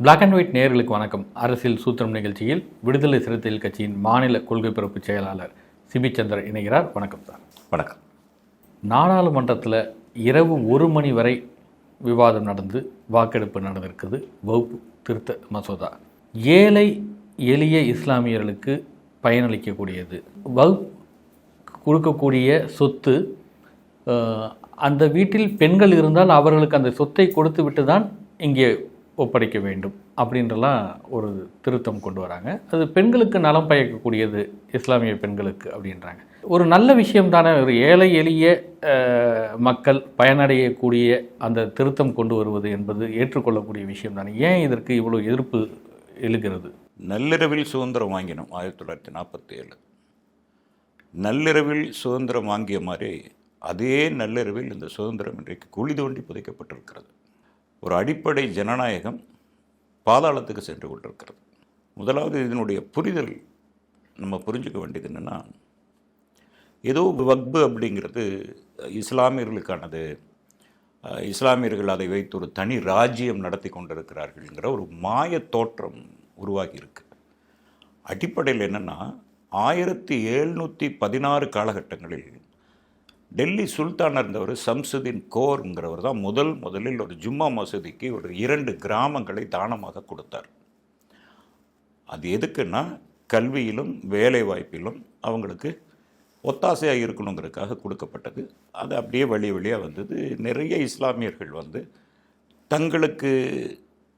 Black and white நேயர்களுக்கு வணக்கம். அரசியல் சூத்திரம் நிகழ்ச்சியில் விடுதலை சிறுத்தைகள் கட்சியின் மாநில கொள்கை பிறப்பு செயலாளர் சிபி சந்தர் இணைகிறார். வணக்கம் சார். வணக்கம். நாடாளுமன்றத்தில் இரவு ஒரு மணி வரை விவாதம் நடந்து வாக்கெடுப்பு நடந்திருக்குது. வகுப்பு திருத்த மசோதா. ஏழை எளிய இஸ்லாமியர்களுக்கு பயனளிக்கக்கூடியது. வகுப்பு கொடுக்கக்கூடிய சொத்து அந்த வீட்டில் பெண்கள் இருந்தால் அவர்களுக்கு அந்த சொத்தை கொடுத்து விட்டு தான் இங்கே ஒப்படைக்க வேண்டும் அப்படின்றலாம் ஒரு திருத்தம் கொண்டு வராங்க. அது பெண்களுக்கு நலம் பயக்கக்கூடியது இஸ்லாமிய பெண்களுக்கு அப்படின்றாங்க. ஒரு நல்ல விஷயம் தானே ஒரு ஏழை எளிய மக்கள் பயனடையக்கூடிய அந்த திருத்தம் கொண்டு வருவது என்பது ஏற்றுக்கொள்ளக்கூடிய விஷயம் தானே ஏன் இதற்கு இவ்வளோ எதிர்ப்பு எழுகிறது? நள்ளிரவில் சுதந்திரம் வாங்கினோம் ஆயிரத்தி தொள்ளாயிரத்தி நாற்பத்தி ஏழு நள்ளிரவில் சுதந்திரம் வாங்கிய மாதிரி அதே நள்ளிரவில் இந்த சுதந்திரம் இன்றைக்கு குழி தோண்டி புதைக்கப்பட்டிருக்கிறது. ஒரு அடிப்படை ஜனநாயகம் பாதாளத்துக்கு சென்று கொண்டிருக்கிறது. முதலாவது இதனுடைய புரிதல் நம்ம புரிஞ்சுக்க வேண்டியது என்னென்னா ஏதோ வக்பு அப்படிங்கிறது இஸ்லாமியர்களுக்கானது இஸ்லாமியர்கள் அதை வைத்து ஒரு தனி ராஜ்யம் நடத்தி கொண்டிருக்கிறார்கள்ங்கிற ஒரு மாய தோற்றம் உருவாகியிருக்கு. அடிப்படையில் என்னென்னா ஆயிரத்தி எழுநூற்றி பதினாறு காலகட்டங்களில் டெல்லி சுல்தானாக இருந்தவர் சம்சுதீன் கோர்ங்கிறவர் தான் முதல் முதலில் ஒரு ஜும்மா மசூதிக்கு ஒரு இரண்டு கிராமங்களை தானமாக கொடுத்தார். அது எதுக்குன்னா கல்வியிலும் வேலை வாய்ப்பிலும் அவங்களுக்கு ஒத்தாசையாக இருக்கணுங்கிறதுக்காக கொடுக்கப்பட்டது. அது அப்படியே வழி வழியாக வந்தது. நிறைய இஸ்லாமியர்கள் வந்து தங்களுக்கு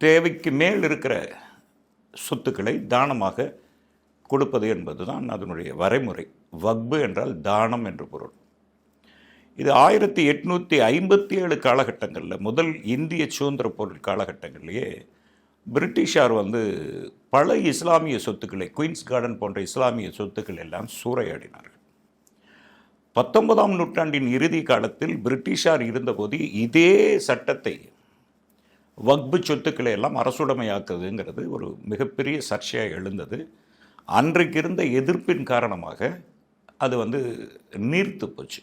தேவைக்கு மேல் இருக்கிற சொத்துக்களை தானமாக கொடுப்பது என்பது தான் அதனுடைய வரைமுறை. வக்பு என்றால் தானம் என்று பொருள். இது ஆயிரத்தி எட்நூற்றி ஐம்பத்தி ஏழு காலகட்டங்களில் முதல் இந்திய சுதந்திர பொருள் காலகட்டங்கள்லேயே பிரிட்டிஷார் வந்து பல இஸ்லாமிய சொத்துக்களை குயின்ஸ் கார்டன் போன்ற இஸ்லாமிய சொத்துக்கள் எல்லாம் சூறையாடினார்கள். பத்தொன்பதாம் நூற்றாண்டின் இறுதி காலத்தில் பிரிட்டிஷார் இருந்தபோது இதே சட்டத்தை வக்பு சொத்துக்களை எல்லாம் அரசுடைமையாக்குதுங்கிறது ஒரு மிகப்பெரிய சர்ச்சையாக எழுந்தது. அன்றைக்கு இருந்த எதிர்ப்பின் காரணமாக அது வந்து நீர்த்து போச்சு.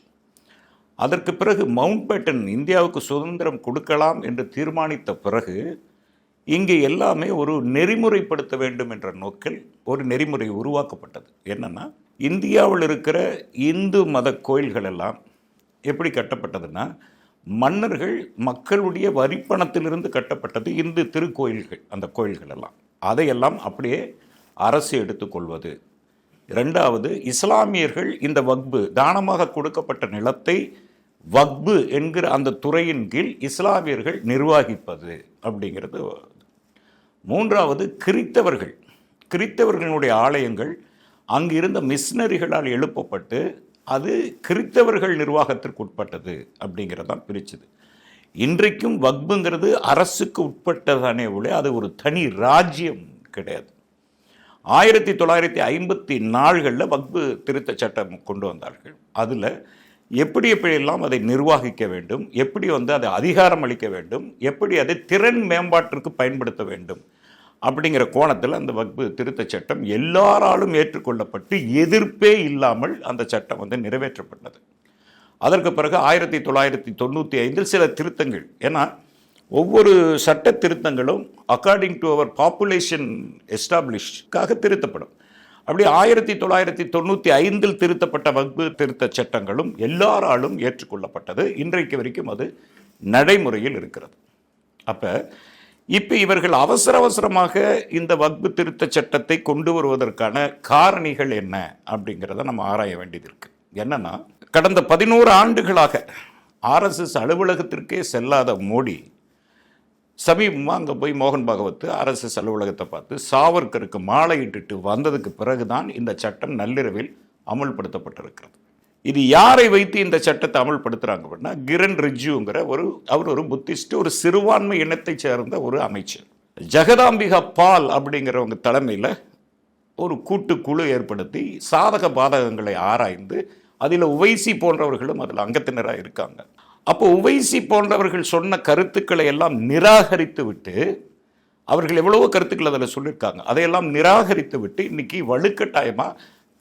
அதற்கு பிறகு மவுண்ட் பேட்டன் இந்தியாவுக்கு சுதந்திரம் கொடுக்கலாம் என்று தீர்மானித்த பிறகு இங்கே எல்லாமே ஒரு நெறிமுறைப்படுத்த வேண்டும் என்ற நோக்கில் ஒரு நெறிமுறை உருவாக்கப்பட்டது. என்னன்னா இந்தியாவில் இருக்கிற இந்து மத கோயில்கள் எல்லாம் எப்படி கட்டப்பட்டதுன்னா மன்னர்கள் மக்களுடைய வரிப்பணத்திலிருந்து கட்டப்பட்டது இந்து திருக்கோயில்கள் அந்த கோயில்கள் எல்லாம். அதையெல்லாம் அப்படியே அரசு எடுத்துக்கொள்வது. ரெண்டாவது இஸ்லாமியர்கள் இந்த வக்பு தானமாக கொடுக்கப்பட்ட நிலத்தை வக்பு என்கிற அந்த துறையின் கீழ் இஸ்லாமியர்கள் நிர்வகிப்பது அப்படிங்கிறது. மூன்றாவது கிறித்தவர்கள். கிறித்தவர்களுடைய ஆலயங்கள் அங்கு இருந்த மிஷினரிகளால் எழுப்பப்பட்டு அது கிறித்தவர்கள் நிர்வாகத்திற்கு உட்பட்டது அப்படிங்கிறதான் பிரிச்சது. இன்றைக்கும் வக்புங்கிறது அரசுக்கு உட்பட்டதானே ஒழிய அது ஒரு தனி ராஜ்யம் கிடையாது. ஆயிரத்தி தொள்ளாயிரத்தி ஐம்பத்தி நாள்களில் வக்பு திருத்த சட்டம் கொண்டு வந்தார்கள். அதில் எப்படி எப்படியெல்லாம் அதை நிர்வகிக்க வேண்டும்? எப்படி வந்து அதை அதிகாரம் அளிக்க வேண்டும்? எப்படி அதை திறன் மேம்பாட்டிற்கு பயன்படுத்த வேண்டும்? அப்படிங்கிற கோணத்தில் அந்த வக்பு திருத்த சட்டம் எல்லாராலும் ஏற்றுக்கொள்ளப்பட்டு எதிர்ப்பே இல்லாமல் அந்த சட்டம் வந்து நிறைவேற்றப்பட்டது. அதற்கு பிறகு ஆயிரத்தி தொள்ளாயிரத்தி தொண்ணூற்றி ஐந்தில் சில திருத்தங்கள். ஏன்னா ஒவ்வொரு சட்ட திருத்தங்களும் அக்கார்டிங் டு அவர் பாப்புலேஷன் எஸ்டாப்ளிஷ்காக திருத்தப்படும். அப்படி ஆயிரத்தி தொள்ளாயிரத்தி தொண்ணூற்றி ஐந்தில் திருத்தப்பட்ட வகுப்பு திருத்த சட்டங்களும் எல்லாராலும் ஏற்றுக்கொள்ளப்பட்டது. இன்றைக்கு வரைக்கும் அது நடைமுறையில் இருக்கிறது. அப்போ இப்போ இவர்கள் அவசர அவசரமாக இந்த வக்பு திருத்த சட்டத்தை கொண்டு வருவதற்கான காரணிகள் என்ன அப்படிங்கிறத நம்ம ஆராய வேண்டியது இருக்கு. என்னன்னா கடந்த பதினோரு ஆண்டுகளாக ஆர்எஸ்எஸ் அலுவலகத்திற்கே செல்லாத மோடி சமீபமாக அங்கே போய் மோகன் பாகவத் ஆர்எஸ்எஸ் அலுவலகத்தை பார்த்து சாவர்கருக்கு மாலையிட்டுட்டு வந்ததுக்கு பிறகுதான் இந்த சட்டம் நள்ளிரவில் அமல்படுத்தப்பட்டிருக்கிறது. இது யாரை வைத்து இந்த சட்டத்தை அமல்படுத்துகிறாங்க அப்படின்னா கிரண் ரிஜுங்கிற ஒரு அவர் ஒரு புத்திஸ்ட் ஒரு சிறுபான்மை இனத்தை சேர்ந்த ஒரு அமைச்சர். ஜெகதாம்பிகா பால் அப்படிங்கிறவங்க தலைமையில் ஒரு கூட்டுக்குழு ஏற்படுத்தி சாதக பாதகங்களை ஆராய்ந்து அதில் உவைசி போன்றவர்களும் அதில் அங்கத்தினராக இருக்காங்க. அப்போ உவைசி போன்றவர்கள் சொன்ன கருத்துக்களை எல்லாம் நிராகரித்து விட்டு அவர்கள் எவ்வளவோ கருத்துக்கள் அதில் சொல்லியிருக்காங்க. அதையெல்லாம் நிராகரித்து விட்டு இன்னைக்கு வலுக்கட்டாயமாக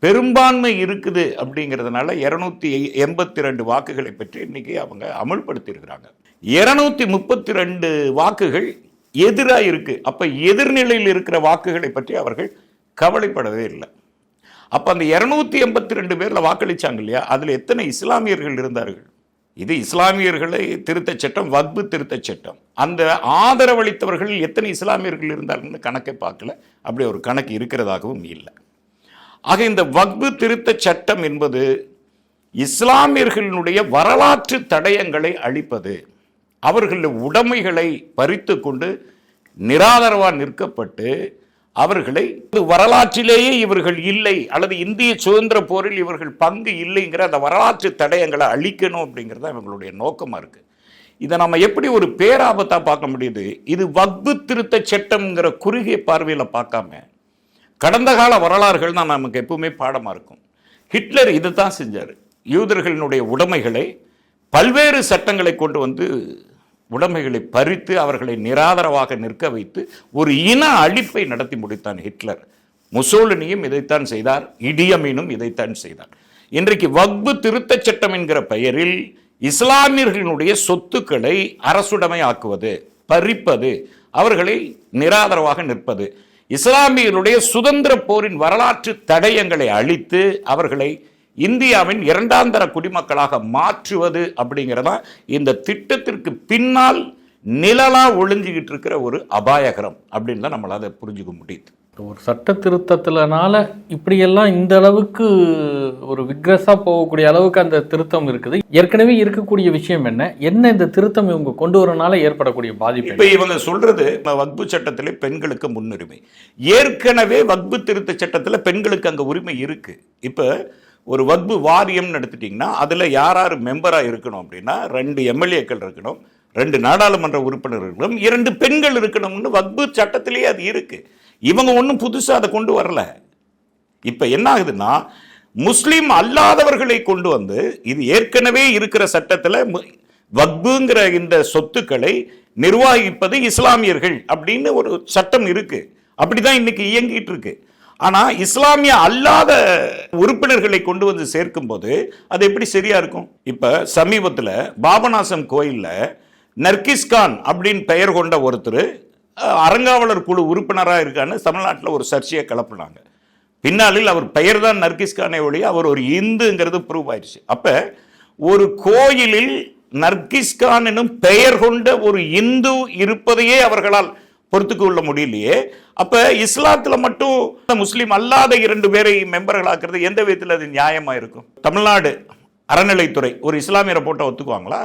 பெரும்பான்மை இருக்குது அப்படிங்கிறதுனால இரநூத்தி எண்பத்தி ரெண்டு வாக்குகளை பற்றி இன்னைக்கு அவங்க அமல்படுத்தியிருக்கிறாங்க. இருநூத்தி முப்பத்தி ரெண்டு வாக்குகள் எதிராக இருக்கு. அப்போ எதிர்நிலையில் இருக்கிற வாக்குகளை பற்றி அவர்கள் கவலைப்படவே இல்லை. அப்போ அந்த இரநூத்தி எண்பத்தி ரெண்டு பேரில் வாக்களிச்சாங்க இல்லையா? அதில் எத்தனை இஸ்லாமியர்கள் இருந்தார்கள்? இது இஸ்லாமியர்களை திருத்தச் சட்டம் வக்பு திருத்தச் சட்டம். அந்த ஆதரவளித்தவர்கள் எத்தனை இஸ்லாமியர்கள் இருந்தார்கள்னு கணக்கை பார்க்கல. அப்படி ஒரு கணக்கு இருக்கிறதாகவும் இல்லை. ஆக இந்த வக்பு திருத்தச் சட்டம் என்பது இஸ்லாமியர்களுடைய வரலாற்று தடயங்களை அழிப்பது அவர்களுடைய உடைமைகளை பறித்து கொண்டு நிராதரவாக நிற்கப்பட்டு அவர்களை வரலாற்றிலேயே இவர்கள் இல்லை அல்லது இந்திய சுதந்திர போரில் இவர்கள் பங்கு இல்லைங்கிற அந்த வரலாற்று தடயங்களை அழிக்கணும் அப்படிங்கிறது இவங்களுடைய நோக்கமாக இருக்குது இதை நம்ம எப்படி ஒரு பேராபத்தாக பார்க்க முடியுது? இது வக்பு திருத்த சட்டம்ங்கிற குறுகிய பார்வையில் பார்க்காம கடந்த கால வரலாறுகள் தான் நமக்கு எப்பவுமே பாடமாக இருக்கும். ஹிட்லர் இதை தான் செஞ்சார். யூதர்களினுடைய உடைமைகளை பல்வேறு சட்டங்களை கொண்டு வந்து உடைமைகளை பறித்து அவர்களை நிராதரவாக நிற்க வைத்து ஒரு இன அழிப்பை நடத்தி முடித்தான் ஹிட்லர். முசோலினியும் இதைத்தான் செய்தார் இடியமீனும் இதைத்தான் செய்தார். இன்றைக்கு வக்பு திருத்தச் சட்டம் என்கிற பெயரில் இஸ்லாமியர்களுடைய சொத்துக்களை அரசுடைமை ஆக்குவது பறிப்பது அவர்களை நிராதரவாக நிற்பது இஸ்லாமியர்களுடைய சுதந்திர போரின் வரலாற்று தடயங்களை அழித்து அவர்களை இந்தியாவின் இரண்டாந்தர குடிமக்களாக மாற்றுவது அப்படிங்கிறதா இந்த திட்டத்திற்கு பின்னால் நிழலா ஒளிஞ்சுக்கிட்டு இருக்கிற ஒரு அபாயகரம் அப்படின்னு தான் நம்மளால அதை புரிஞ்சுக்க முடியுது. ஒரு சட்ட திருத்தத்திலனால இப்படியெல்லாம் இந்த அளவுக்கு ஒரு விக்ரஸா போகக்கூடிய அளவுக்கு அந்த திருத்தம் இருக்குது. ஏற்கனவே இருக்கக்கூடிய விஷயம் என்ன? என்ன இந்த திருத்தம் இவங்க கொண்டு வரனால ஏற்படக்கூடிய பாதிப்பு இப்ப? இவங்க சொல்றது வக்பு சட்டத்திலே பெண்களுக்கு முன்னுரிமை. ஏற்கனவே வக்பு திருத்த சட்டத்துல பெண்களுக்கு அங்க உரிமை இருக்கு. இப்ப ஒரு வக்பு வாரியம்னு நடத்திட்டிங்கன்னா அதில் யார் யார் மெம்பராக இருக்கணும் அப்படின்னா ரெண்டு எம்எல்ஏக்கள் இருக்கணும் ரெண்டு நாடாளுமன்ற உறுப்பினர் இருக்கணும் இரண்டு பெண்கள் இருக்கணும்னு வக்பு சட்டத்திலேயே அது இருக்குது இவங்க ஒன்றும் புதுசாக அதை கொண்டு வரல. இப்போ என்ன ஆகுதுன்னா முஸ்லீம் அல்லாதவர்களை கொண்டு வந்து இது ஏற்கனவே இருக்கிற சட்டத்தில் வக்புங்கிற இந்த சொத்துக்களை நிர்வகிப்பது இஸ்லாமியர்கள் அப்படின்னு ஒரு சட்டம் இருக்குது அப்படி தான் இன்னைக்கு இயங்கிட்டு இருக்குது ஆனால் இஸ்லாமிய அல்லாத உறுப்பினர்களை கொண்டு வந்து சேர்க்கும்போது அது எப்படி சரியா இருக்கும்? இப்போ சமீபத்தில் பாபநாசம் கோயிலில் நர்கிஸ்கான் அப்படின்னு பெயர் கொண்ட ஒருத்தர் அறங்காவலர் குழு உறுப்பினராக இருக்கான்னு தமிழ்நாட்டில் ஒரு சர்ச்சையை கிளப்புனாங்க. பின்னாளில் அவர் பெயர் தான் நர்கிஸ்கானே ஒழிய அவர் ஒரு இந்துங்கிறது ப்ரூவ் ஆயிடுச்சு. அப்போ ஒரு கோயிலில் நர்கிஸ்கான் எனும் பெயர் கொண்ட ஒரு இந்து இருப்பதையே அவர்களால் பொறுத்துக் கொள்ள முடியலையே. அப்போ இஸ்லாத்தில் மட்டும் முஸ்லீம் அல்லாத இரண்டு பேரை மெம்பர்களாக்குறது எந்த விதத்தில் அது நியாயமாக இருக்கும்? தமிழ்நாடு அறநிலைத்துறை ஒரு இஸ்லாமியரை போட்டால் ஒத்துக்குவாங்களா?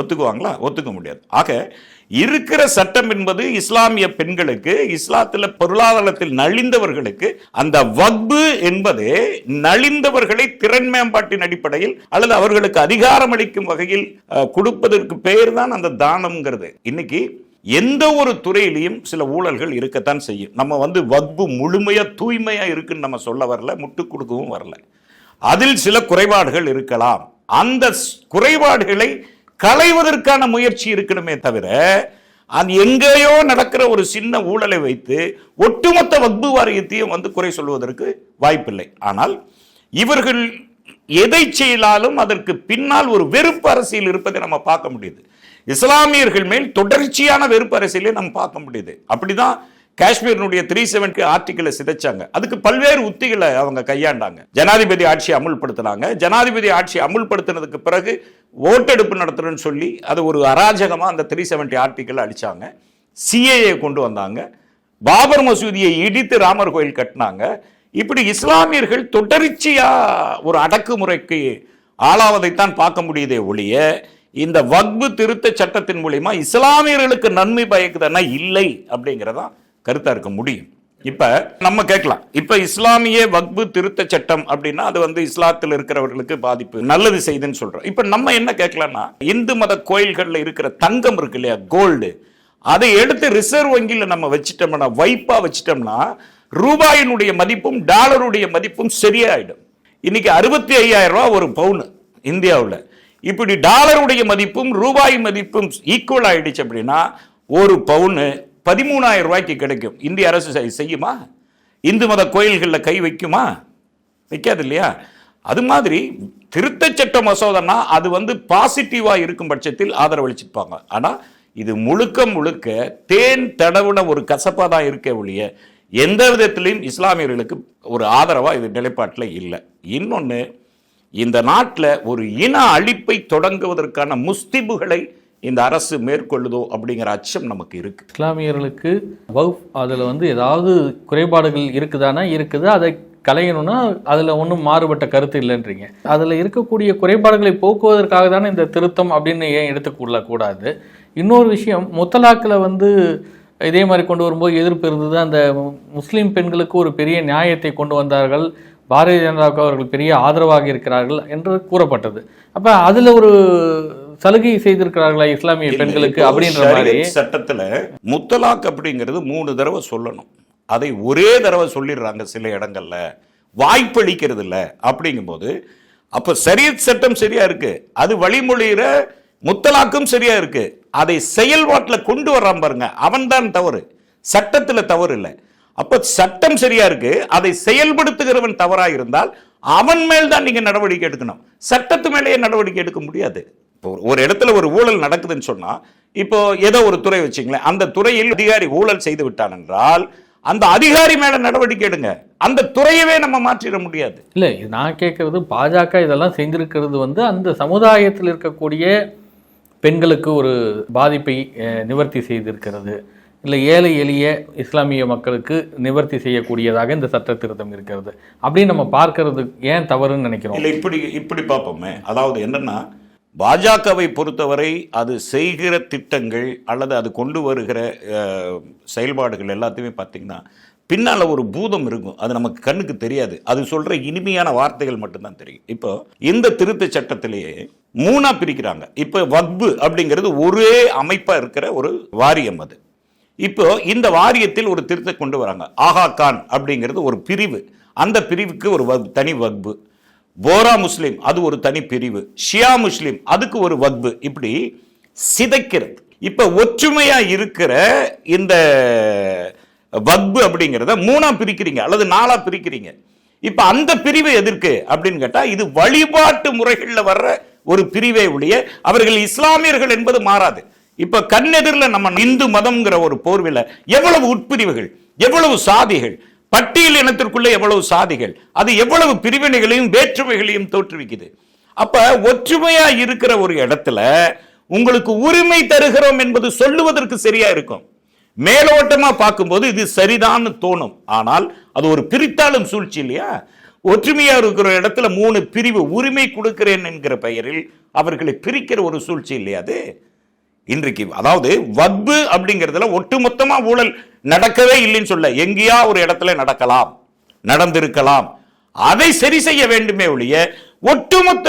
ஒத்துக்குவாங்களா? ஒத்துக்க முடியாது. ஆக இருக்கிற சட்டம் என்பது இஸ்லாமிய பெண்களுக்கு இஸ்லாத்தில் பொருளாதாரத்தில் நலிந்தவர்களுக்கு அந்த வக்பு என்பது நலிந்தவர்களை திறன் மேம்பாட்டின் அடிப்படையில் அல்லது அவர்களுக்கு அதிகாரம் அளிக்கும் வகையில் கொடுப்பதற்கு பெயர் தான் அந்த தானம்ங்கிறது. இன்னைக்கு எந்த ஒரு துறையிலையும் சில ஊழல்கள் இருக்கத்தான் செய்யும். நம்ம வந்து வக்பு முழுமையாக தூய்மையாக இருக்குன்னு நம்ம சொல்ல வரல முட்டு கொடுக்கவும் வரல. அதில் சில குறைபாடுகள் இருக்கலாம். அந்த ஸ்- குறைபாடுகளை களைவதற்கான முயற்சி இருக்கணுமே தவிர அது எங்கேயோ நடக்கிற ஒரு சின்ன ஊழலை வைத்து ஒட்டுமொத்த வக்பு வாரியத்தையும் வந்து குறை சொல்வதற்கு வாய்ப்பில்லை. ஆனால் இவர்கள் எதை செய்தாலும் அதற்கு பின்னால் ஒரு வெறுப்பு அரசியல் இருப்பதை நம்ம பார்க்க முடியுது. இஸ்லாமியர்கள் மேல் தொடர்ச்சியான வெறுப்பு அரசியலை நம்ம பார்க்க முடியுது. அப்படிதான் காஷ்மீரினுடைய த்ரீ செவன்க்கு ஆர்டிக்கலை சிதைச்சாங்க. அதுக்கு பல்வேறு உத்திகளை அவங்க கையாண்டாங்க. ஜனாதிபதி ஆட்சியை அமுல்படுத்தினாங்க. ஜனாதிபதி ஆட்சியை அமுல்படுத்தினதுக்கு பிறகு ஓட்டெடுப்பு நடத்துறேன்னு சொல்லி அது ஒரு அராஜகமாக அந்த த்ரீ செவன்டி ஆர்டிக்கல் அடித்தாங்க சிஏஏ கொண்டு வந்தாங்க. பாபர் மசூதியை இடித்து ராமர் கோயில் கட்டினாங்க. இப்படி இஸ்லாமியர்கள் தொடர்ச்சியாக ஒரு அடக்குமுறைக்கு ஆளாவதைத்தான் பார்க்க முடியுதே ஒழிய இந்த வக்பு திருத்த சட்டத்தின் மூலயமா இஸ்லாமியர்களுக்கு நன்மை பயக்குதுன்னா இல்லை அப்படிங்கிறதா கருத்தா இருக்க முடியும். இப்ப நம்ம கேட்கலாம். இப்ப இஸ்லாமிய வக்பு திருத்த சட்டம் அப்படின்னா அது வந்து இஸ்லாத்தில் இருக்கிறவர்களுக்கு பாதிப்பு நல்லது செய்துன்னு சொல்றோம். இப்ப நம்ம என்ன கேட்கலாம்னா இந்து மத கோயில்கள்ல இருக்கிற தங்கம் இருக்கு இல்லையா கோல்டு. அதை எடுத்து ரிசர்வ் வங்கியில் நம்ம வச்சிட்டோம்னா வைப்பா வச்சிட்டோம்னா ரூபாயினுடைய மதிப்பும் டாலருடைய மதிப்பும் சரியாயிடும். இன்னைக்கு அறுபத்தி ஐயாயிரம் ரூபாய் ஒரு பவுன் இந்தியாவில். இப்படி டாலருடைய மதிப்பும் ரூபாய் மதிப்பும் ஈக்குவல் ஆயிடுச்சு அப்படின்னா ஒரு பவுனு பதிமூணாயிரம் ரூபாய்க்கு கிடைக்கும். இந்திய அரசு செய்யுமா? இந்து மத கோயில்களில் கை வைக்குமா? வைக்காது இல்லையா? அது மாதிரி திருத்தச் சட்ட மசோதானா அது வந்து பாசிட்டிவாக இருக்கும் பட்சத்தில் ஆதரவளிச்சிருப்பாங்க ஆனால் இது முழுக்க முழுக்க தேன் தடவுன ஒரு கசப்பாக தான் இருக்க ஒழிய எந்த விதத்திலையும் இஸ்லாமியர்களுக்கு ஒரு ஆதரவாக இது நிலைப்பாட்டில் இல்லை. இன்னொன்று இந்த நாட்டில் ஒரு இன அழிப்பை தொடங்குவதற்கான முஸ்திபுகளை இந்த அரசு மேற்கொள்ளுதோ அப்படிங்கிற அச்சம் நமக்கு இருக்குது இஸ்லாமியர்களுக்கு வகுப் அதில் வந்து ஏதாவது குறைபாடுகள் இருக்குதானா? இருக்குது. அதை கலையணும்னா அதில் ஒன்றும் மாறுபட்ட கருத்து இல்லைன்றீங்க. அதில் இருக்கக்கூடிய குறைபாடுகளை போக்குவதற்காக தானே இந்த திருத்தம் அப்படின்னு ஏன் எடுத்துக்கொள்ளக்கூடாது இன்னொரு விஷயம் முத்தலாக்கில் வந்து இதே மாதிரி கொண்டு வரும்போது எதிர்ப்பு இருந்தது. அந்த முஸ்லீம் பெண்களுக்கு ஒரு பெரிய நியாயத்தை கொண்டு வந்தார்கள். பாரதிய ஜனதாவுக்கு அவர்கள் பெரிய ஆதரவாக இருக்கிறார்கள் என்று கூறப்பட்டது. அப்போ அதில் ஒரு சலுகை செய்திருக்கிறார்களா இஸ்லாமிய பெண்களுக்கு அப்படின்ற மாதிரி? சட்டத்துல முத்தலாக் அப்படிங்கிறது மூணு தடவை சொல்லணும். அதை ஒரே தடவை சொல்லிடுறாங்க சில இடங்கள்ல. வாய்ப்பளிக்கிறது இல்ல அப்படிங்கும்போது அப்ப சரியத் சட்டம் சரியா இருக்கு. அது வழிமொழியிற முத்தலாக்கும் சரியா இருக்கு. அதை செயல்பாட்டில் கொண்டு வர்றான் பாருங்க. அவன்தான் தவறு. சட்டத்துல தவறு இல்லை. அப்ப சட்டம் சரியா இருக்கு. அதை செயல்படுத்துகிறவன் தவறா இருந்தால் அவன் மேல் தான் நீங்க நடவடிக்கை எடுக்கணும். சட்டத்து மேலேயே நடவடிக்கை எடுக்க முடியாது? ஒரு இடத்துல ஒரு ஊழல் நடக்குதுன்னு சொன்னா இப்போ ஏதோ ஒரு துறை வச்சுங்களேன் அந்த துறையில் அதிகாரி ஊழல் செய்து விட்டான் என்றால் அந்த அதிகாரி மேல நடவடிக்கை எடுங்க. அந்த துறையவே நம்ம மாற்றிட முடியாது. இல்லை நான் கேட்குறது பாஜக இதெல்லாம் செஞ்சிருக்கிறது வந்து அந்த சமுதாயத்தில் இருக்கக்கூடிய பெண்களுக்கு ஒரு பாதிப்பை நிவர்த்தி செய்திருக்கிறது. இல்லை ஏழை எளிய இஸ்லாமிய மக்களுக்கு நிவர்த்தி செய்யக்கூடியதாக இந்த சட்ட திருத்தம் இருக்கிறது. அப்படின்னு நம்ம பார்க்கறது ஏன் தவறுன்னு நினைக்கிறோம்? இல்லை இப்படி இப்படி பார்ப்போமே. அதாவது என்னென்னா பாஜகவை பொறுத்தவரை அது செய்கிற திட்டங்கள் அல்லது அது கொண்டு வருகிற செயல்பாடுகள் எல்லாத்தையுமே பார்த்தீங்கன்னா பின்னால் ஒரு பூதம் இருக்கும். அது நமக்கு கண்ணுக்கு தெரியாது. அது சொல்கிற இனிமையான வார்த்தைகள் மட்டும்தான் தெரியும். இப்போ இந்த திருத்த சட்டத்திலேயே மூணாக பிரிக்கிறாங்க. இப்போ வக்பு அப்படிங்கிறது ஒரே அமைப்பாக இருக்கிற ஒரு வாரியம் அது. இப்போ இந்த வாரியத்தில் ஒரு திருத்தம் கொண்டு வராங்க. ஆகா கான் அப்படிங்கிறது ஒரு பிரிவு. அந்த பிரிவுக்கு ஒரு வக் தனி வக்பு. போரா முஸ்லீம் அது ஒரு தனி பிரிவு. ஷியா முஸ்லீம் அதுக்கு ஒரு வக்பு. இப்படி சிதைக்கிறது. இப்போ ஒற்றுமையா இருக்கிற இந்த வக்பு அப்படிங்கிறத மூணா பிரிக்கிறீங்க அல்லது நாலா பிரிக்கிறீங்க. இப்போ அந்த பிரிவு எதிர்க்கு அப்படின்னு கேட்டால் இது வழிபாட்டு முறைகளில் வர்ற ஒரு பிரிவை ஒழிய அவர்கள் இஸ்லாமியர்கள் என்பது மாறாது. இப்ப கண்ணெதிரில் நம்ம இந்து மதம்ங்கிற ஒரு போர்வில எவ்வளவு உட்பிரிவுகள் எவ்வளவு சாதிகள் பட்டியல் இனத்திற்குள்ள எவ்வளவு சாதிகள் அது எவ்வளவு பிரிவினைகளையும் வேற்றுமைகளையும் தோற்றுவிக்குது. அப்ப ஒற்றுமையா இருக்கிற ஒரு இடத்துல உங்களுக்கு உரிமை தருகிறோம் என்பது சொல்லுவதற்கு சரியா இருக்கும். மேலோட்டமா பார்க்கும்போது இது சரிதான்னு தோணும். ஆனால் அது ஒரு பிரித்தாளும் சூழ்ச்சி இல்லையா? ஒற்றுமையா இருக்கிற இடத்துல மூணு பிரிவு உரிமை கொடுக்கிறேன் என்கிற பெயரில் அவர்களை பிரிக்கிற ஒரு சூழ்ச்சி இல்லையா அது? இன்றைக்கு அதாவது வக்பு அப்படிங்கிறதுல ஒட்டுமொத்தமா ஊழல் நடக்கவே இல்லைன்னு சொல்ல எங்கேயா ஒரு இடத்துல நடக்கலாம் நடந்திருக்கலாம். அதை சரி செய்ய வேண்டுமே ஒழிய ஒட்டுமொத்த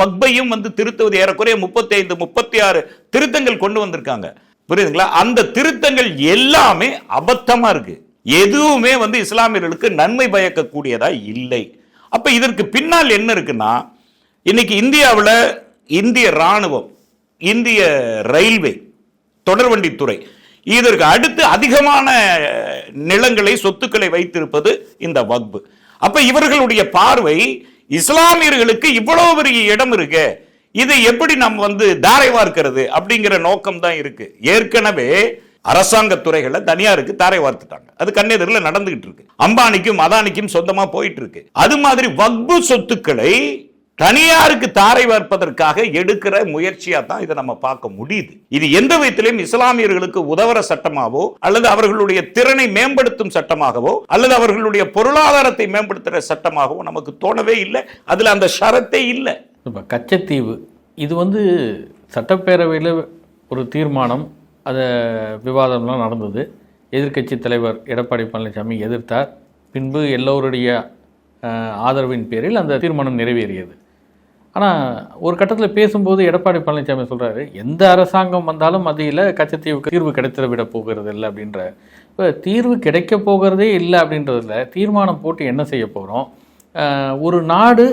வக்பையும் வந்து திருத்துவது ஏறக்குறைய முப்பத்தி ஐந்து முப்பத்தி ஆறு திருத்தங்கள் கொண்டு வந்திருக்காங்க. புரியுதுங்களா? அந்த திருத்தங்கள் எல்லாமே அபத்தமா இருக்கு. எதுவுமே வந்து இஸ்லாமியர்களுக்கு நன்மை பயக்கக்கூடியதா இல்லை. அப்ப இதற்கு பின்னால் என்ன இருக்குன்னா இன்னைக்கு இந்தியாவில் இந்திய ராணுவம் இந்திய ரயில்வே தொடர்வண்டித்துறை இதற்கு அடுத்து அதிகமான நிலங்களை சொத்துக்களை வைத்திருப்பது இந்த வக்பு. அப்ப இவர்களுடைய பார்வை இஸ்லாமியர்களுக்கு இவ்வளவு பெரிய இடம் இருக்கு. இதை எப்படி நம்ம வந்து தாரை வார்க்கிறது அப்படிங்கிற நோக்கம் தான் இருக்கு. ஏற்கனவே அரசாங்க துறைகளை தனியாருக்கு தாரை வார்த்துட்டாங்க அது கண்ணெதிரில் நடந்துகிட்டு இருக்கு. அம்பானிக்கும் அதானிக்கும் சொந்தமா போயிட்டு இருக்கு. அது மாதிரி வக்பு சொத்துக்களை தனியாருக்கு தாரை வார்ப்பதற்காக எடுக்கிற முயற்சியா தான் இதை நம்ம பார்க்க முடியுது. இது எந்த விதத்திலும் இஸ்லாமியர்களுக்கு உதவுற சட்டமாவோ அல்லது அவர்களுடைய திறனை மேம்படுத்தும் சட்டமாகவோ அல்லது அவர்களுடைய பொருளாதாரத்தை மேம்படுத்துகிற சட்டமாகவோ நமக்கு தோணவே இல்லை. அதில் அந்த ஷரத்தே இல்லை. இப்போ கச்சத்தீவு இது வந்து சட்டப்பேரவையில் ஒரு தீர்மானம் அதை விவாதம்லாம் நடந்தது. எதிர்க்கட்சி தலைவர் எடப்பாடி பழனிசாமி எதிர்த்தார். பின்பு எல்லோருடைய ஆதரவின் பேரில் அந்த தீர்மானம் நிறைவேறியது. ஆனால் ஒரு கட்டத்தில் பேசும்போது எடப்பாடி பழனிசாமி சொல்கிறாரு எந்த அரசாங்கம் வந்தாலும் மத்தியில் கச்சத்தீவுக்கு தீர்வு கிடைத்து விட போகிறது இல்லை அப்படின்ற. இப்போ தீர்வு கிடைக்க போகிறதே இல்லை அப்படின்றதுல தீர்மானம் போட்டு என்ன செய்ய போகிறோம் ஒரு நாடு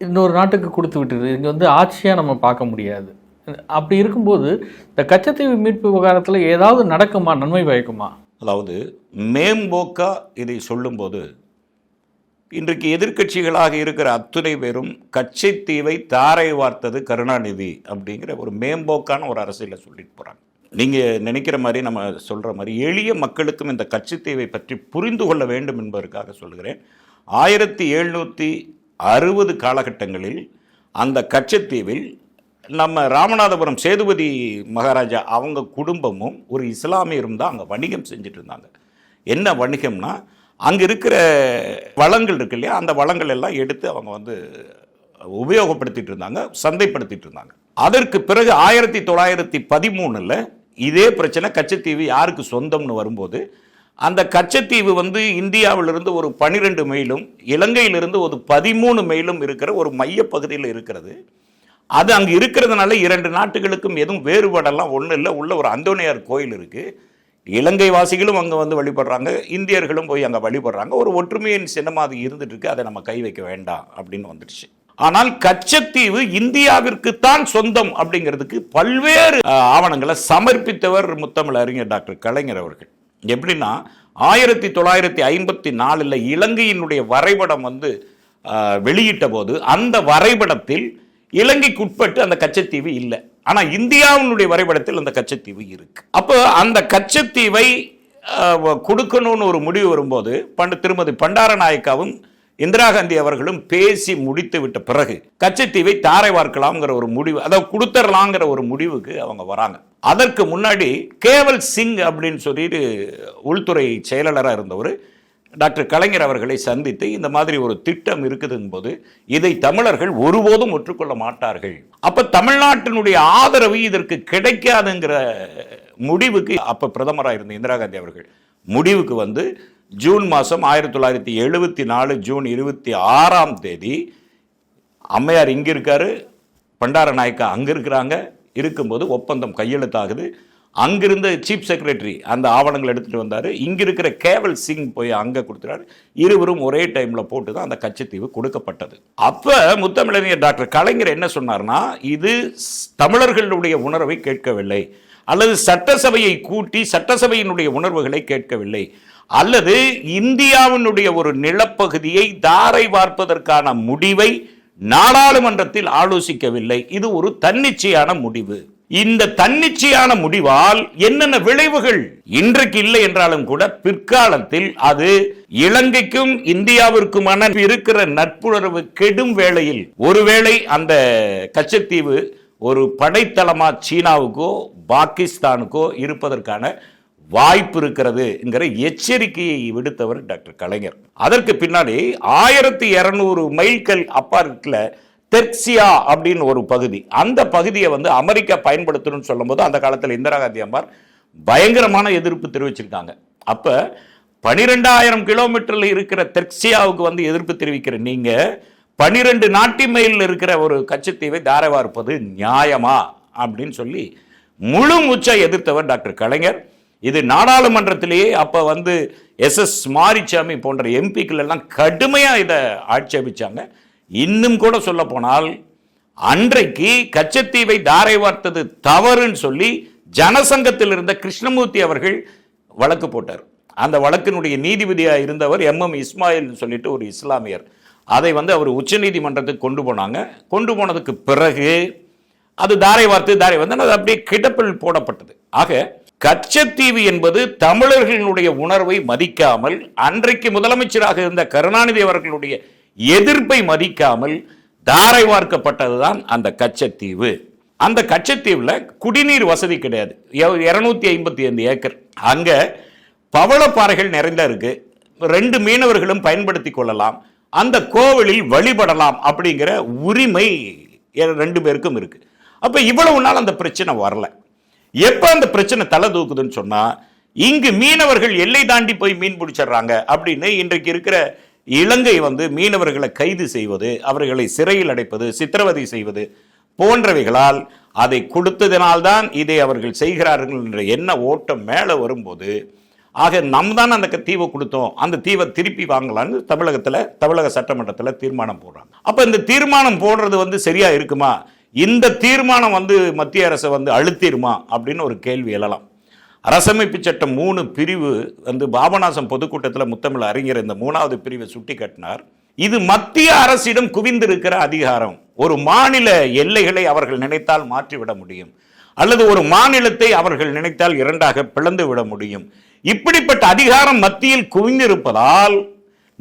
இன்னொரு நாட்டுக்கு கொடுத்து விட்டுருது இங்கே வந்து ஆட்சியாக நம்ம பார்க்க முடியாது. அப்படி இருக்கும்போது இந்த கச்சத்தீவு மீட்பு விவகாரத்தில் ஏதாவது நடக்குமா? நன்மை பயக்குமா? அதாவது மேம்போக்கா இதை சொல்லும்போது இன்றைக்கு எதிர்க்கட்சிகளாக இருக்கிற அத்துணை பேரும் கச்சைத்தீவை தாரை வார்த்தது கருணாநிதி அப்படிங்கிற ஒரு மேம்போக்கான ஒரு அரசியலை சொல்லிட்டு போகிறாங்க நீங்கள் நினைக்கிற மாதிரி நம்ம சொல்கிற மாதிரி எளிய மக்களுக்கும் இந்த கட்சித்தீவை பற்றி புரிந்து கொள்ள வேண்டும் என்பதற்காக சொல்கிறேன். ஆயிரத்தி எழுநூற்றி அறுபது காலகட்டங்களில் அந்த கட்சித்தீவில் நம்ம ராமநாதபுரம் சேதுபதி மகாராஜா அவங்க குடும்பமும் ஒரு இஸ்லாமியரும் தான் அங்கே வணிகம் செஞ்சுட்டு இருந்தாங்க. என்ன வணிகம்னா அங்கே இருக்கிற வளங்கள் இருக்கு இல்லையா? அந்த வளங்கள் எல்லாம் எடுத்து அவங்க வந்து உபயோகப்படுத்திட்டு இருந்தாங்க சந்தைப்படுத்திட்டு இருந்தாங்க. அதற்கு பிறகு ஆயிரத்தி தொள்ளாயிரத்தி பதிமூணில் இதே பிரச்சனை கச்சத்தீவு யாருக்கு சொந்தம்னு வரும்போது அந்த கச்சத்தீவு வந்து இந்தியாவிலிருந்து ஒரு பனிரெண்டு மைலும் இலங்கையிலிருந்து ஒரு பதிமூணு மைலும் இருக்கிற ஒரு மையப்பகுதியில் இருக்கிறது. அது அங்கே இருக்கிறதுனால இரண்டு நாட்டுகளுக்கும் எதுவும் வேறுபாடெல்லாம் ஒன்றும் இல்லை. உள்ள ஒரு அந்தோனியார் கோயில் இருக்குது இலங்கை வாசிகளும் அங்கே வந்து வழிபடுறாங்க இந்தியர்களும் போய் அங்கே வழிபடுறாங்க. ஒரு ஒற்றுமையின் சின்னமாக அது இருந்துட்டு இருக்கு அதை நம்ம கை வைக்க வேண்டாம் அப்படின்னு வந்துடுச்சு. ஆனால் கச்சத்தீவு இந்தியாவிற்குத்தான் சொந்தம் அப்படிங்கிறதுக்கு பல்வேறு ஆவணங்களை சமர்ப்பித்தவர் முத்தமிழ் அறிஞர் டாக்டர் கலைஞர் அவர்கள். எப்படின்னா ஆயிரத்தி தொள்ளாயிரத்தி ஐம்பத்தி நாலில் இலங்கையினுடைய வரைபடம் வந்து வெளியிட்ட போது அந்த வரைபடத்தில் இலங்கைக்குட்பட்டு அந்த கச்சத்தீவு இல்லை. ஆனா இந்தியாவினுடைய வரைபடத்தில் அந்த கச்சத்தீவு இருக்கு. அப்போ அந்த கச்சத்தீவை கொடுக்கணும்னு ஒரு முடிவு வரும்போது பண்டு திருமதி பண்டாரநாயக்காவும் இந்திரா காந்தி அவர்களும் பேசி முடித்து விட்ட பிறகு கச்சத்தீவை தாரை வார்க்கலாம்ங்கிற ஒரு முடிவு அதை கொடுத்துடலாங்கிற ஒரு முடிவுக்கு அவங்க வராங்க. அதற்கு முன்னாடி கேவல் சிங் அப்படின்னு சொல்லிட்டு உள்துறை செயலாளராக இருந்தவர் டாக்டர் கலைஞர் அவர்களை சந்தித்து இந்த மாதிரி ஒரு திட்டம் இருக்குதுங்கும்போது போது இதை தமிழர்கள் ஒருபோதும் ஒற்றுக்கொள்ள மாட்டார்கள். அப்போ தமிழ்நாட்டினுடைய ஆதரவு இதற்கு கிடைக்காதுங்கிற முடிவுக்கு அப்போ பிரதமராக இருந்த இந்திரா காந்தி அவர்கள் முடிவுக்கு வந்து ஜூன் மாதம் ஆயிரத்தி தொள்ளாயிரத்தி எழுபத்தி நாலு ஜூன் இருபத்தி ஆறாம் தேதி அம்மையார் இங்கே இருக்காரு பண்டார நாயக்கா அங்கே இருக்கிறாங்க. இருக்கும்போது ஒப்பந்தம் கையெழுத்தாகுது. அங்கிருந்த சீஃப் செக்ரட்டரி அந்த ஆவணங்கள் எடுத்துகிட்டு வந்தார். இங்கே இருக்கிற கேவல் சிங் போய் அங்கே கொடுத்துறாரு இருவரும் ஒரே டைமில் போட்டு தான் அந்த கச்சத்தீவு கொடுக்கப்பட்டது. அப்போ முத்தமிழறிஞர் டாக்டர் கலைஞர் என்ன சொன்னார்னா இது ஸ்- தமிழர்களுடைய உணர்வை கேட்கவில்லை. அல்லது சட்டசபையை கூட்டி சட்டசபையினுடைய உணர்வுகளை கேட்கவில்லை. அல்லது இந்தியாவினுடைய ஒரு நிலப்பகுதியை தாரை வார்ப்பதற்கான முடிவை நாடாளுமன்றத்தில் ஆலோசிக்கவில்லை. இது ஒரு தன்னிச்சையான முடிவு. இந்த தன்னிச்சையான முடிவால் என்னென்ன விளைவுகள் இன்றைக்கு இல்லை என்றாலும் கூட பிற்காலத்தில் அது இலங்கைக்கும் இந்தியாவிற்குமான இருக்கிற நட்புணர்வு கெடும் வேளையில் ஒருவேளை அந்த கச்சத்தீவு ஒரு படைத்தளமா சீனாவுக்கோ பாகிஸ்தானுக்கோ இருப்பதற்கான வாய்ப்பு இருக்கிறதுங்கிற எச்சரிக்கையை விடுத்தவர் டாக்டர் கலைஞர். அதற்கு பின்னாடி ஆயிரத்தி இருநூறு மைல்கல் அப்பார்ட்ல தெர்க்சியா அப்படின்னு ஒரு பகுதி. அந்த பகுதியை வந்து அமெரிக்கா பயன்படுத்தணும்னு சொல்லும்போது அந்த காலத்தில் இந்திரா காந்தி அம்மார் பயங்கரமான எதிர்ப்பு தெரிவிச்சிருக்காங்க. அப்போ பனிரெண்டாயிரம் கிலோமீட்டரில் இருக்கிற தெர்க்சியாவுக்கு வந்து எதிர்ப்பு தெரிவிக்கிற நீங்கள் பனிரெண்டு நாட்டி மைலில் இருக்கிற ஒரு கச்சத்தீவை தாரவார்ப்பது நியாயமா அப்படின்னு சொல்லி முழு மூச்சை எதிர்த்தவர் டாக்டர் கலைஞர். இது நாடாளுமன்றத்திலேயே அப்போ வந்து எஸ் எஸ் மாரிச்சாமி போன்ற எம்பிக்கள் எல்லாம் கடுமையாக இதை ஆட்சேபித்தாங்க இன்னும் கூட சொல்ல போனால் அன்றைக்கு கச்சத்தீவை தாரை வார்த்தது தவறுன்னு சொல்லி ஜனசங்கத்தில் இருந்த கிருஷ்ணமூர்த்தி அவர்கள் வழக்கு போட்டார். அந்த வழக்கினுடைய நீதிபதியாக இருந்தவர் எம் எம் இஸ்மாயில் சொல்லிட்டு ஒரு இஸ்லாமியர். அதை வந்து அவர் உச்சநீதிமன்றத்துக்கு கொண்டு போனாங்க. கொண்டு போனதுக்கு பிறகு அது தாரை வார்த்து தாரை வந்து அது அப்படியே கிடப்பில் போடப்பட்டது. ஆக கச்சத்தீவு என்பது தமிழர்களுடைய உணர்வை மதிக்காமல் அன்றைக்கு முதலமைச்சராக இருந்த கருணாநிதி அவர்களுடைய எதிர்ப்பை மதிக்காமல் தாரை வார்க்கப்பட்டதுதான் அந்த கச்சத்தீவு. அந்த கச்சத்தீவுல குடிநீர் வசதி கிடையாது. இருநூத்தி ஐம்பத்தி ஐந்து ஏக்கர். அங்க பவளப்பாறைகள் நிறைந்த இருக்கு. ரெண்டு மீனவர்களும் பயன்படுத்தி கொள்ளலாம். அந்த கோவிலில் வழிபடலாம் அப்படிங்கிற உரிமை ரெண்டு பேருக்கும் இருக்கு. அப்ப இவ்வளவு நாள் அந்த பிரச்சனை வரல. எப்ப அந்த பிரச்சனை தலை தூக்குதுன்னு சொன்னா இங்கு மீனவர்கள் எல்லை தாண்டி போய் மீன் பிடிச்சிடுறாங்க அப்படின்னு இன்றைக்கு இருக்கிற இலங்கை வந்து மீனவர்களை கைது செய்வது அவர்களை சிறையில் அடைப்பது சித்திரவதை செய்வது போன்றவைகளால் அதை கொடுத்ததினால்தான் இதை அவர்கள் செய்கிறார்கள் என்ற எண்ண ஓட்டம் மேலே வரும்போது ஆக நம் தான் அந்த க- தீவை கொடுத்தோம் அந்த தீவை திருப்பி வாங்கலாம்னு தமிழகத்தில் தமிழக சட்டமன்றத்தில் தீர்மானம் போடுறாங்க. அப்போ இந்த தீர்மானம் போடுறது வந்து சரியாக இருக்குமா? இந்த தீர்மானம் வந்து மத்திய அரசை வந்து அழுத்திருமா அப்படின்னு ஒரு கேள்வி எழலாம். அரசமைப்பு சட்டம் மூணு பிரிவு வந்து பாபநாசம் பொதுக்கூட்டத்தில் முத்தமிழ் அறிஞர் இந்த மூணாவது பிரிவை சுட்டி காட்டினார். இது மத்திய அரசிடம் குவிந்திருக்கிற அதிகாரம். ஒரு மாநில எல்லைகளை அவர்கள் நினைத்தால் மாற்றிவிட முடியும். அல்லது ஒரு மாநிலத்தை அவர்கள் நினைத்தால் இரண்டாக பிளந்து விட முடியும். இப்படிப்பட்ட அதிகாரம் மத்தியில் குவிந்திருப்பதால்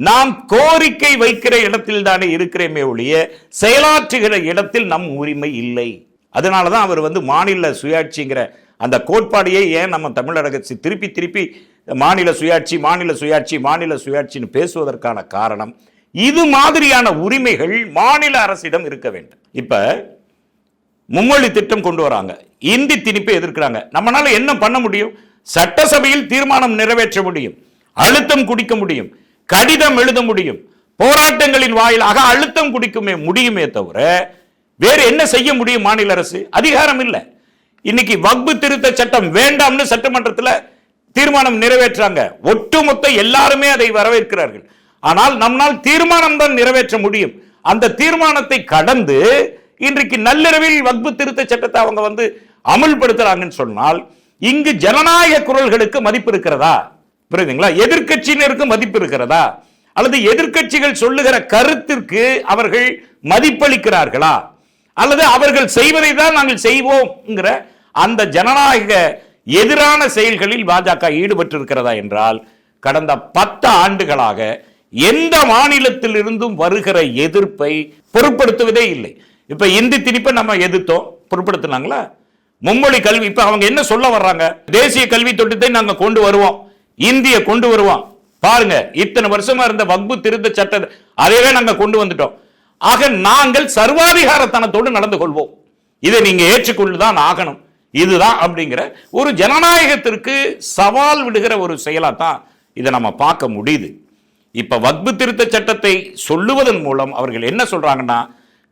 நாம் கோரிக்கை வைக்கிற இடத்தில் தானே இருக்கிறேமே ஒழிய செயலாற்றுகிற இடத்தில் நம் உரிமை இல்லை. அதனால தான் அவர் வந்து மாநில சுயாட்சிங்கிற அந்த கோட்பாடையே ஏன் நம்ம தமிழக திருப்பி திருப்பி மாநில சுயாட்சி மாநில சுயாட்சி மாநில சுயாட்சின்னு பேசுவதற்கான காரணம் இது மாதிரியான உரிமைகள் மாநில அரசிடம் இருக்க வேண்டும். இப்போ மும்மொழி திட்டம் கொண்டு வராங்க. இந்தி திணிப்பை எதிர்க்கிறாங்க. நம்மளால என்ன பண்ண முடியும்? சட்டசபையில் தீர்மானம் நிறைவேற்ற முடியும். அழுத்தம் குடிக்க முடியும். கடிதம் எழுத முடியும். போராட்டங்களின் வாயிலாக அழுத்தம் குடிக்குமே முடியுமே தவிர வேறு என்ன செய்ய முடியும் மாநில அரசு? அதிகாரம் இல்லை. இன்னைக்கு வக்பு திருத்த சட்டம் வேண்டாம்னு சட்டமன்றத்தில் தீர்மானம் நிறைவேற்றாங்க. ஒட்டுமொத்த எல்லாருமே அதை வரவேற்கிறார்கள். ஆனால் நம்மால் தீர்மானம் தான் நிறைவேற்ற முடியும். அந்த தீர்மானத்தை கடந்து இன்றைக்கு நள்ளிரவில் வக்பு திருத்த சட்டத்தை அவங்க வந்து அமல்படுத்துறாங்கன்னு சொன்னால் இங்கு ஜனநாயக குரல்களுக்கு மதிப்பு இருக்கிறதா? புரியுதுங்களா? எதிர்க்கட்சியினருக்கு மதிப்பு இருக்கிறதா? அல்லது எதிர்க்கட்சிகள் சொல்லுகிற கருத்திற்கு அவர்கள் மதிப்பளிக்கிறார்களா? அல்லது அவர்கள் செய்வதை தான் நாங்கள் செய்வோம்ங்கிற அந்த ஜனநாயக எதிரான செயல்களில் பாஜக ஈடுபட்டு இருக்கிறதா என்றால் கடந்த பத்து ஆண்டுகளாக எந்த மாநிலத்தில் இருந்தும் வருகிற எதிர்ப்பை பொருட்படுத்துவதே இல்லை. இப்ப இந்தி திணிப்பை நம்ம எதிர்த்தோம் பொருட்படுத்தினாங்களா? மும்மொழி கல்வி இப்ப அவங்க என்ன சொல்ல வர்றாங்க? தேசிய கல்வி திட்டத்தை நாங்க கொண்டு வருவோம் இந்திய கொண்டு வருவோம். பாருங்க இத்தனை வருஷமா இருந்த வக்பு திருத்த சட்ட அதையவே நாங்க கொண்டு வந்துட்டோம். ஆக நாங்கள் சர்வாதிகாரத்தனத்தோடு நடந்து கொள்வோம். இதை நீங்க ஏற்றுக்கொண்டுதான் ஆகணும். இதுதான் அப்படிங்கிற ஒரு ஜனநாயகத்திற்கு சவால் விடுகிற ஒரு செயலாத்தான் தான் இதை நம்ம பார்க்க முடியுது. இப்ப வக்பு திருத்த சட்டத்தை சொல்லுவதன் மூலம் அவர்கள் என்ன சொல்றாங்கன்னா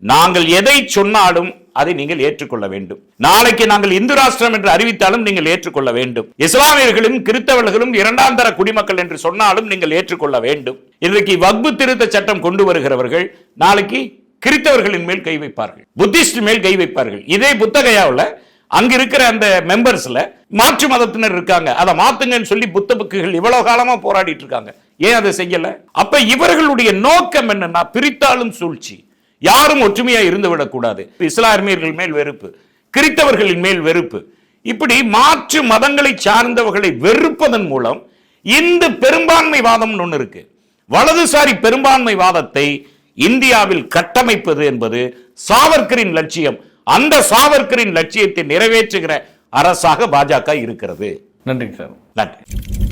நாங்கள் எதை சொன்னாலும் அதை நீங்கள் ஏற்றுக்கொள்ள வேண்டும். நாளைக்கு நாங்கள் இந்து ராஷ்டிரம் என்று அறிவித்தாலும் நீங்கள் ஏற்றுக்கொள்ள வேண்டும். இஸ்லாமியர்களும் கிறிஸ்தவர்களும் இரண்டாம் தர குடிமக்கள் என்று சொன்னாலும் நீங்கள் ஏற்றுக்கொள்ள வேண்டும். இன்றைக்கு வக்பு திருத்த சட்டம் கொண்டு வருகிறவர்கள் நாளைக்கு கிறித்தவர்களின் மேல் கை வைப்பார்கள். புத்திஸ்ட் மேல் கை வைப்பார்கள். இதே புத்தகையாவில் அங்க இருக்கிற அந்த மெம்பர்ஸ்ல மாற்று மதத்தினர் இருக்காங்க. அதை மாத்துங்கன்னு சொல்லி புத்த புக்குகள் இவ்வளவு காலமா போராடிட்டு இருக்காங்க. ஏன் அதை செய்யல? அப்ப இவர்களுடைய நோக்கம் என்னன்னா பிரித்தாலும் சூழ்ச்சி. யாரும் ஒற்றுமையா இருந்து விடக்கூடாது. இஸ்லாமியர்கள் மேல் வெறுப்பு கிறித்தவர்களின் மேல் வெறுப்பு. இப்படி மாற்று மதங்களை சார்ந்தவர்களை வெறுப்பதன் மூலம் இந்த பெரும்பான்மை வாதம் ஒன்று இருக்கு. வலதுசாரி பெரும்பான்மை வாதத்தை இந்தியாவில் கட்டமைப்பது என்பது சாவர்கரின் லட்சியம். அந்த சாவர்கரின் லட்சியத்தை நிறைவேற்றுகிற அரசாக பாஜக இருக்கிறது. நன்றிங்க சார். நன்றி.